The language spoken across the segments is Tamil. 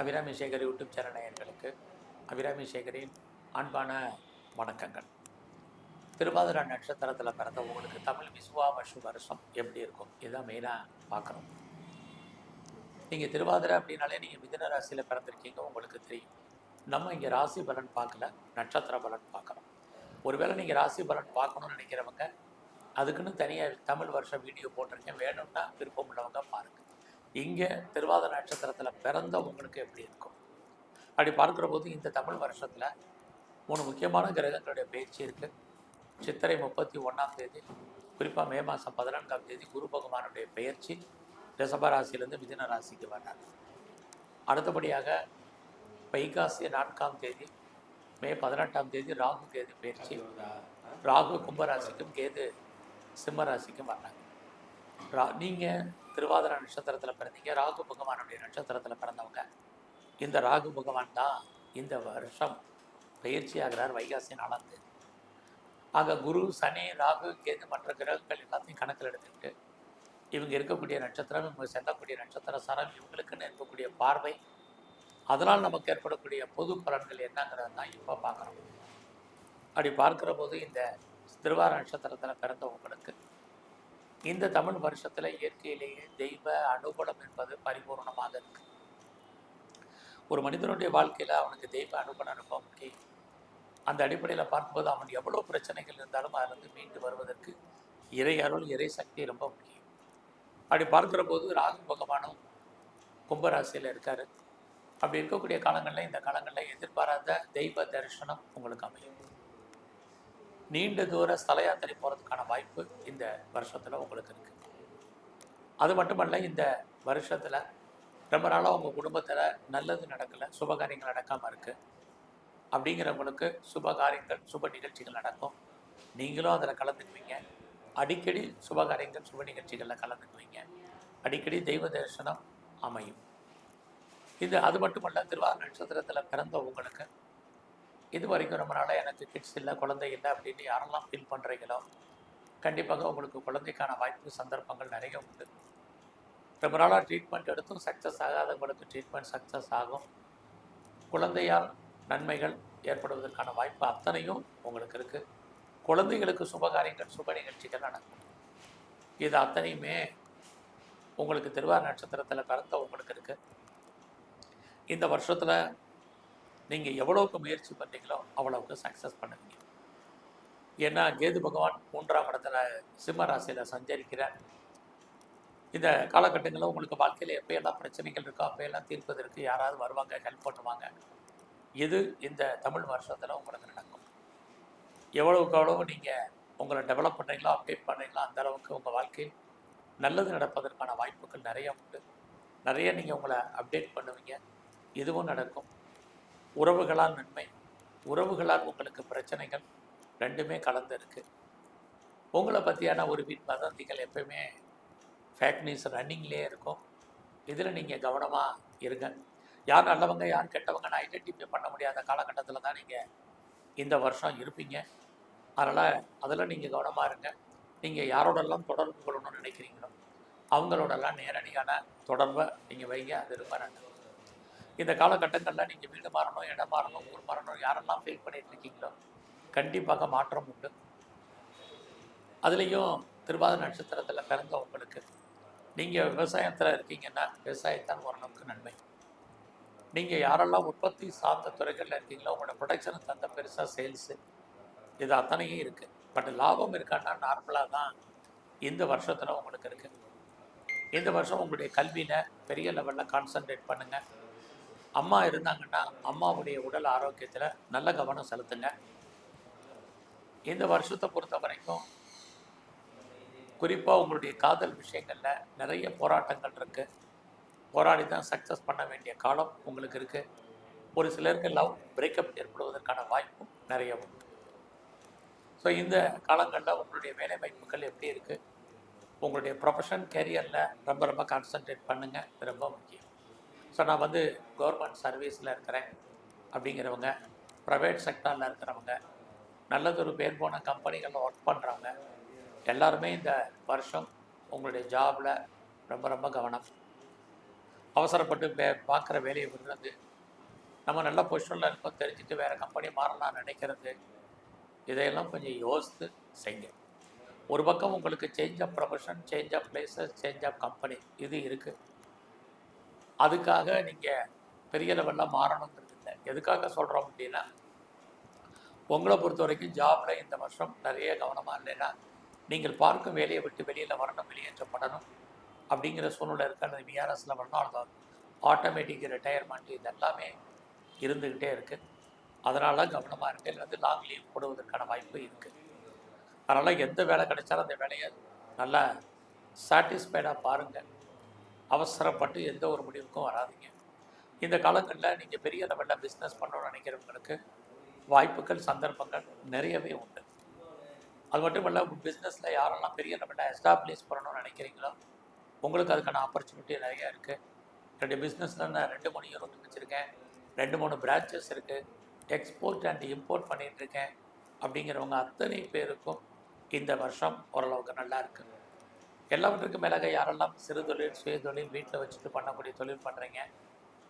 அபிராமி சேகர் யூடியூப் சேனல் நேயர்களுக்கு அபிராமி சேகரின் அன்பான வணக்கங்கள். திருவாதிரா நட்சத்திரத்தில் பிறந்த உங்களுக்கு தமிழ் விசுவா வருஷம் எப்படி இருக்கும்? இதுதான் மெயினாக பார்க்கணும். நீங்கள் திருவாதிரை அப்படின்னாலே நீங்கள் மிதன ராசியில் பிறந்திருக்கீங்க உங்களுக்கு தெரியும். நம்ம இங்கே ராசி பலன் பார்க்கல நட்சத்திர பலன் பார்க்குறோம் ஒருவேளை நீங்கள் ராசி பலன் பார்க்கணும்னு நினைக்கிறவங்க அதுக்குன்னு தனியாக தமிழ் வருஷம் வீடியோ போட்டிருக்கேன். வேணும்னா விருப்பம் உள்ளவங்க பாருங்கள் இங்கே திருவாத நட்சத்திரத்தில் பிறந்த உங்களுக்கு எப்படி இருக்கும்? அப்படி பார்க்குற போது இந்த தமிழ் வருஷத்தில் மூணு முக்கியமான கிரகங்களுடைய பயிற்சி இருக்குது சித்திரை முப்பத்தி ஒன்றாம் தேதி குறிப்பாக மே மாதம் பதினான்காம் தேதி குரு பகவானுடைய பெயர்ச்சி ரிஷப ராசியிலேருந்து மிதுன ராசிக்கு வர்றார். அடுத்தபடியாக வைகாசி நான்காம் தேதி மே பதினெட்டாம் தேதி ராகு கேது பயிற்சி. ராகு கும்பராசிக்கும் கேது சிம்ம ராசிக்கும் வர்றாங்க. ரா நீங்கள் திருவாதிர நட்சத்திரத்தில் பிறந்தீங்க. ராகு பகவானுடைய நட்சத்திரத்தில் பிறந்தவங்க. இந்த ராகு பகவான் தான் இந்த வருஷம் பயிற்சி ஆகிறார் வைகாசி நாலாம் தேதி. ஆக குரு சனி ராகு கேது மற்ற கிரகங்கள் எல்லாத்தையும் கணக்கில் எடுத்துக்கிட்டு இவங்க இருக்கக்கூடிய நட்சத்திரம் இவங்க செல்லக்கூடிய நட்சத்திர சரம் இவங்களுக்குன்னு இருக்கக்கூடிய பார்வை அதனால் நமக்கு ஏற்படக்கூடிய பொது பலன்கள் என்னங்கிறது தான் இப்போ பார்க்குறோம். அப்படி பார்க்குற போது இந்த திருவார நட்சத்திரத்தில் பிறந்த உங்களுக்கு இந்த தமிழ் வருஷத்தில் இயற்கையிலேயே தெய்வ அனுகூலம் என்பது பரிபூர்ணமாக இருக்கு. ஒரு மனிதனுடைய வாழ்க்கையில் அவனுக்கு தெய்வ அனுகூலம் ரொம்ப முக்கியம் அந்த அடிப்படையில் பார்க்கும்போது அவன் எவ்வளோ பிரச்சனைகள் இருந்தாலும் அதிலிருந்து மீண்டு வருவதற்கு இறை அருள் இறை சக்தி ரொம்ப முக்கியம். அப்படி பார்க்குற போது ராகு பகவானும் கும்பராசியில் இருக்கார். அப்படி இருக்கக்கூடிய காலங்களில் இந்த காலங்களில் எதிர்பாராத தெய்வ தரிசனம் உங்களுக்கு அமையும். நீண்ட தூர ஸ்தல யாத்திரை போகிறதுக்கான வாய்ப்பு இந்த வருஷத்தில் உங்களுக்கு இருக்குது அது மட்டுமல்ல இந்த வருஷத்தில் ரொம்ப நாளாக உங்கள் குடும்பத்தில் நல்லது நடக்கலை சுபகாரியங்கள் நடக்காமல் இருக்குது அப்படிங்கிறவங்களுக்கு சுபகாரியங்கள் சுப நிகழ்ச்சிகள் நடக்கும். நீங்களும் அதில் கலந்துக்குவீங்க. அடிக்கடி சுபகாரியங்கள் சுப நிகழ்ச்சிகளில் கலந்துக்குவீங்க. அடிக்கடி தெய்வ தரிசனம் அமையும். இது அது மட்டுமல்ல திருவாரூர் நட்சத்திரத்தில் பிறந்த உங்களுக்கு இது வரைக்கும் ரொம்ப நாளாக எனக்கு கிட்ஸ் இல்லை குழந்தை இல்லை அப்படின்னு யாரெல்லாம் ஃபீல் பண்ணுறீங்களோ கண்டிப்பாக உங்களுக்கு குழந்தைக்கான வாய்ப்பு சந்தர்ப்பங்கள் நிறைய உண்டு. ரொம்ப நாளாக ட்ரீட்மெண்ட் எடுத்தும் சக்ஸஸ் ஆகாதவங்களுக்கு ட்ரீட்மெண்ட் சக்ஸஸ் ஆகும். குழந்தையால் நன்மைகள் ஏற்படுவதற்கான வாய்ப்பு அத்தனையும் உங்களுக்கு இருக்குது குழந்தைகளுக்கு சுபகாரியங்கள் சுப நிகழ்ச்சிகள் நடக்கும். இது அத்தனையுமே உங்களுக்கு திருவாரூர் நட்சத்திரத்தில் பிறந்த உங்களுக்கு இருக்குது இந்த வருஷத்தில் நீங்கள் எவ்வளோக்கு முயற்சி பண்ணீங்களோ அவ்வளவுக்கு சக்ஸஸ் பண்ணுவீங்க. ஏன்னா கேது பகவான் மூன்றாம் இடத்துல சிம்ம ராசியில் சஞ்சரிக்கிறார். இந்த காலகட்டங்களில் உங்களுக்கு வாழ்க்கையில் எப்போயெல்லாம் பிரச்சனைகள் இருக்கோ அப்போயெல்லாம் தீர்ப்பதற்கு யாராவது வருவாங்க ஹெல்ப் பண்ணுவாங்க. இது இந்த தமிழ் வருஷத்தில் உங்களுக்கு நடக்கும். எவ்வளவுக்கு அவ்வளவு நீங்கள் உங்களை டெவலப் பண்ணுறீங்களோ அப்டேட் பண்ணுறீங்களோ அந்த அளவுக்கு உங்கள் வாழ்க்கையில் நல்லது நடப்பதற்கான வாய்ப்புகள் நிறைய உண்டு. நிறைய நீங்கள் உங்களை அப்டேட் பண்ணுவீங்க. இதுவும் நடக்கும். உறவுகளால் நன்மை உறவுகளால் உங்களுக்கு பிரச்சனைகள் ரெண்டுமே கலந்து உங்களை பற்றியான ஒரு வீண் வதந்திகள் எப்பயுமே ஃபேக் நியூஸ் ரன்னிங்லேயே இருக்கும். இதில் நீங்கள் கவனமாக இருங்க. யார் நல்லவங்க யார் கெட்டவங்கன்னு ஐடென்டிஃபை பண்ண முடியாத காலகட்டத்தில் தான் நீங்கள் இந்த வருஷம் இருப்பீங்க. அதனால் அதில் நீங்கள் கவனமாக இருங்க. நீங்கள் யாரோடெல்லாம் தொடர்பு கொள்ளணும்னு நினைக்கிறீங்களோ அவங்களோடலாம் நேரடியான தொடர்பை நீங்கள் வைங்க. அது ரொம்ப நல்லது. இந்த காலகட்டங்களில் நீங்கள் வீடு மாறணும் இடம் மாறணும் ஊர் மாறணும் யாரெல்லாம் ஃபீல் பண்ணிட்டு இருக்கீங்களோ கண்டிப்பாக மாற்றம் உண்டு. அதுலேயும் திருவாத நட்சத்திரத்தில் பிறந்தவங்களுக்கு நீங்கள் விவசாயத்தில் இருக்கீங்கன்னா விவசாயத்தான் ஓரளவுக்கு நன்மை. நீங்கள் யாரெல்லாம் உற்பத்தி சார்ந்த துறைகளில் இருக்கீங்களோ உங்களோட ப்ரொடக்ஷனை தந்த பெருசாக சேல்ஸு இது அத்தனையும் இருக்குது பட் லாபம் இருக்கான்னா நார்மலாக தான் இந்த வருஷத்தில் உங்களுக்கு இருக்குது இந்த வருஷம் உங்களுடைய கல்வியில் பெரிய லெவலில் கான்சன்ட்ரேட் பண்ணுங்கள் அம்மா இருந்தாங்கன்னா அம்மாவுடைய உடல் ஆரோக்கியத்தில் நல்ல கவனம் செலுத்துங்க. இந்த வருஷத்தை பொறுத்த வரைக்கும் குறிப்பாக உங்களுடைய காதல் விஷயங்களில் நிறைய போராட்டங்கள் இருக்குது போராடி தான் சக்ஸஸ் பண்ண வேண்டிய காலம் உங்களுக்கு இருக்குது ஒரு சிலருக்கு லவ் பிரேக்கப் ஏற்படுவதற்கான வாய்ப்பும் நிறைய உண்டு ஸோ இந்த காலங்களில் உங்களுடைய வேலை வாய்ப்புகள் எப்படி இருக்குது உங்களுடைய ப்ரொஃபஷன் கேரியரில் ரொம்ப ரொம்ப கான்சன்ட்ரேட் பண்ணுங்கள் ரொம்ப முக்கியம். ஸோ நான் வந்து கவர்மெண்ட் சர்வீஸில் இருக்கிறேன் அப்படிங்கிறவங்க ப்ரைவேட் செக்டாரில் இருக்கிறவங்க நல்லதொரு பேர் போன கம்பெனிகளில் ஒர்க் பண்ணுறவங்க எல்லாருமே இந்த வருஷம் உங்களுடைய ஜாபில் ரொம்ப ரொம்ப கவனம். அவசரப்பட்டு வே பார்க்குற வேலையை விடுறது நம்ம நல்ல பொசிஷனில் இருக்கோம் தெரிஞ்சுட்டு வேறு கம்பெனி மாறலாம்னு நினைக்கிறது இதையெல்லாம் கொஞ்சம் யோசித்து செய்யுங்க. ஒரு பக்கம் உங்களுக்கு change of profession change of places change of company இது இருக்குது அதுக்காக நீங்கள் பெரிய லெவலில் மாறணுங்கிறது இல்லை. எதுக்காக சொல்கிறோம் அப்படின்னா உங்களை பொறுத்த வரைக்கும் ஜாபில் இந்த வருஷம் நிறைய கவனமாக இல்லைன்னா நீங்கள் பார்க்கும் வேலையை விட்டு வெளியில் வரணும் வெளியேற்றப்படணும் அப்படிங்கிற சூழ்நிலை இருக்க விஆர்எஸில் வரணும் அது ஆட்டோமேட்டிக் ரிட்டையர்மெண்ட் இது எல்லாமே இருந்துக்கிட்டே இருக்குது அதனால் கவனமாக இருக்கே வந்து லாங் லீவ் போடுவதற்கான வாய்ப்பு இருக்குது அதனால் எந்த வேலை கிடைச்சாலும் அந்த வேலையை நல்லா சாட்டிஸ்ஃபைடாக பாருங்கள் அவசரப்பட்டு எந்த ஒரு முடிவுக்கும் வராதீங்க. இந்த காலங்களில் நீங்கள் பெரிய லெவலில் பிஸ்னஸ் பண்ணணும்னு நினைக்கிறவங்களுக்கு வாய்ப்புகள் சந்தர்ப்பங்கள் நிறையவே உண்டு. அது மட்டும் இல்லை பிஸ்னஸில் யாரெல்லாம் பெரிய லெவலில் எஸ்டாப்ளிஷ் பண்ணணும்னு நினைக்கிறீங்களோ உங்களுக்கு அதுக்கான ஆப்பர்ச்சுனிட்டி நிறையா இருக்குது என்னுடைய பிஸ்னஸில் நான் ரெண்டு மூணு யூனிட் வச்சுருக்கேன். ரெண்டு மூணு பிரான்ச்சஸ் இருக்குது எக்ஸ்போர்ட் அண்ட் இம்போர்ட் பண்ணிகிட்ருக்கேன் இருக்கேன். அப்படிங்கிறவங்க அத்தனை பேருக்கும் இந்த வருஷம் ஓரளவுக்கு நல்லா இருக்குது எல்லாவற்றுக்கும் மேலாக யாரெல்லாம் சிறு தொழில் சுய தொழில் வீட்டில் வச்சுட்டு பண்ணக்கூடிய தொழில் பண்ணுறீங்க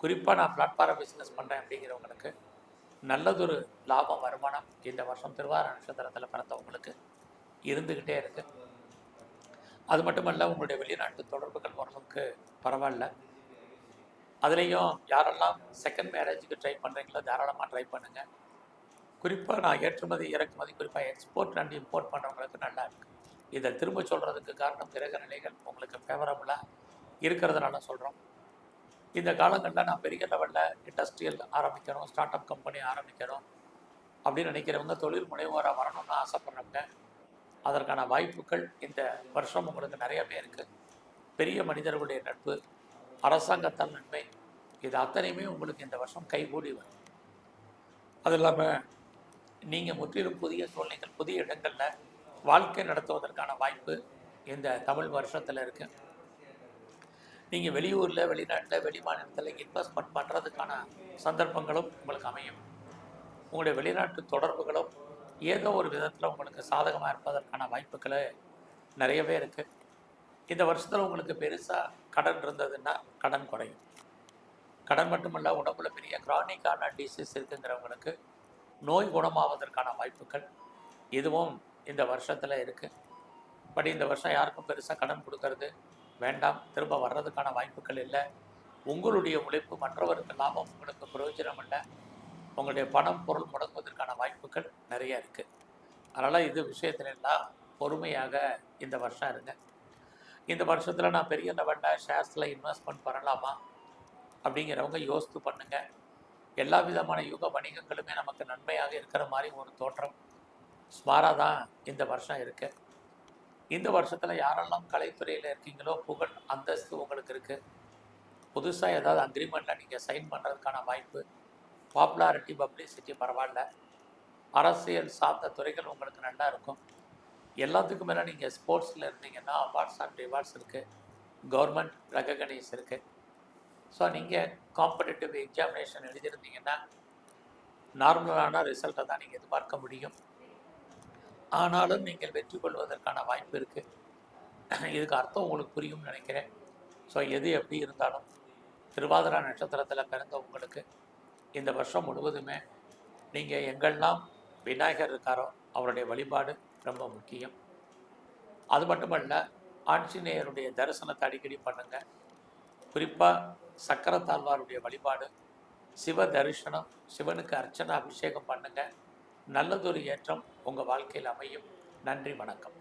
குறிப்பாக நான் பிளாட்ஃபார்ம் பிஸ்னஸ் பண்ணுறேன் அப்படிங்கிறவங்களுக்கு நல்லதொரு லாபம் வருமானம் இந்த வருஷம் திருவாரூர் நட்சத்திரத்தில் பிறந்தவங்களுக்கு இருந்துக்கிட்டே இருக்குது அது மட்டுமல்ல உங்களுடைய வெளிநாட்டு தொடர்புகள் ஓரளவுக்கு பரவாயில்ல. அதுலேயும் யாரெல்லாம் செகண்ட் மேரேஜுக்கு ட்ரை பண்ணுறீங்களோ தாராளமாக ட்ரை பண்ணுங்கள் குறிப்பாக நான் ஏற்றுமதி இறக்குமதி குறிப்பாக எக்ஸ்போர்ட் அண்ட் இம்போர்ட் பண்ணுறவங்களுக்கு நல்லா இருக்குது இதை திரும்ப சொல்கிறதுக்கு காரணம் கிரக நிலைகள். உங்களுக்கு ஃபேவரபுளாக இருக்கிறதுனால சொல்கிறோம் இந்த காலங்களில் நான் பெரிய லெவலில் இண்டஸ்ட்ரியல் ஆரம்பிக்கணும் ஸ்டார்ட் அப் கம்பெனி ஆரம்பிக்கணும் அப்படின்னு நினைக்கிறவங்க தொழில் முனைவோராக வரணும்னு ஆசைப்படுறவங்க அதற்கான வாய்ப்புகள் இந்த வருஷம் உங்களுக்கு நிறையவே இருக்குது பெரிய மனிதர்களுடைய நட்பு அரசாங்கத்தால் நன்மை இது அத்தனையுமே உங்களுக்கு இந்த வருஷம் கைகூடி வரும். அது இல்லாமல் நீங்கள் முற்றிலும் புதிய சூழ்நிலைகள் புதிய இடங்களில் வாழ்க்கை நடத்துவதற்கான வாய்ப்பு இந்த தமிழ் வருஷத்தில் இருக்குது நீங்கள் வெளியூரில் வெளிநாட்டில் வெளி மாநிலத்தில் இன்வெஸ்ட்மெண்ட் பண்ணுறதுக்கான சந்தர்ப்பங்களும் உங்களுக்கு அமையும். உங்களுடைய வெளிநாட்டு தொடர்புகளும் ஏதோ ஒரு விதத்தில் உங்களுக்கு சாதகமாக இருப்பதற்கான வாய்ப்புகளை நிறையவே இருக்குது இந்த வருஷத்தில் உங்களுக்கு பெருசாக கடன் இருந்ததுன்னா கடன் குறையும். கடன் மட்டுமல்ல உடம்புல பெரிய கிரானிக்கான டிசீஸ் இருக்குங்கிறவங்களுக்கு நோய் குணமாவதற்கான வாய்ப்புகள் இதுவும் இந்த வருஷத்தில் இருக்குது பட் இந்த வருஷம் யாருக்கும் பெருசாக கடன் கொடுக்கறது வேண்டாம். திரும்ப வர்றதுக்கான வாய்ப்புகள் இல்லை. உங்களுடைய உழைப்பு மற்றவருக்கு லாபம் உங்களுக்கு பிரயோஜனம் இல்லை. உங்களுடைய பணம் பொருள் முடங்குவதற்கான வாய்ப்புகள் நிறைய இருக்குது அதனால் இது விஷயத்துல பொறுமையாக இந்த வருஷம் இருங்க. இந்த வருஷத்தில் நான் பெரிய லெவலில் ஷேர்ஸில் இன்வெஸ்ட்மெண்ட் பண்ணலாமா அப்படிங்கிறவங்க யோசித்து பண்ணுங்கள் எல்லா விதமான யுக வணிகங்களுமே நமக்கு நன்மையாக இருக்கிற மாதிரி ஒரு தோற்றம். சுமாராக தான் இந்த வருஷம் இருக்கு. இந்த வருஷத்தில் யாரெல்லாம் கலைத்துறையில் இருக்கீங்களோ புகழ் அந்தஸ்து உங்களுக்கு இருக்குது புதுசாக ஏதாவது அக்ரிமெண்ட்டில் நீங்கள் சைன் பண்ணுறதுக்கான வாய்ப்பு பாப்புலாரிட்டி பப்ளிசிட்டி பரவாயில்ல. அரசியல் சார்ந்த துறைகள் உங்களுக்கு நல்லா இருக்கும். எல்லாத்துக்கும் மேலே நீங்கள் ஸ்போர்ட்ஸில் இருந்தீங்கன்னா அவார்ட்ஸ் அண்ட் ரிவார்ட்ஸ் இருக்குது கவர்மெண்ட் ரெகக்னைஸ் இருக்குது ஸோ நீங்கள் காம்படிட்டிவ் எக்ஸாமினேஷன் எழுதியிருந்தீங்கன்னா நார்மலான ரிசல்ட்டை தான் நீங்கள் எதிர்பார்க்க முடியும். ஆனாலும் நீங்கள் வெற்றி கொள்வதற்கான வாய்ப்பு இருக்குது இதுக்கு அர்த்தம் உங்களுக்கு புரியும்னு நினைக்கிறேன். ஸோ எது எப்படி இருந்தாலும் திருவாதிரா நட்சத்திரத்தில் பிறந்த உங்களுக்கு இந்த வருஷம் முழுவதுமே நீங்கள் எங்கெல்லாம் விநாயகர் இருக்காரோ அவருடைய வழிபாடு ரொம்ப முக்கியம். அது மட்டுமல்ல ஆஞ்சநேயருடைய தரிசனத்தை அடிக்கடி பண்ணுங்கள் குறிப்பாக சக்கரத்தாழ்வாருடைய வழிபாடு சிவ தரிசனம் சிவனுக்கு அர்ச்சனை அபிஷேகம் பண்ணுங்கள் நல்லதொரு ஏற்றம் உங்கள் வாழ்க்கையில் அமையும். நன்றி வணக்கம்.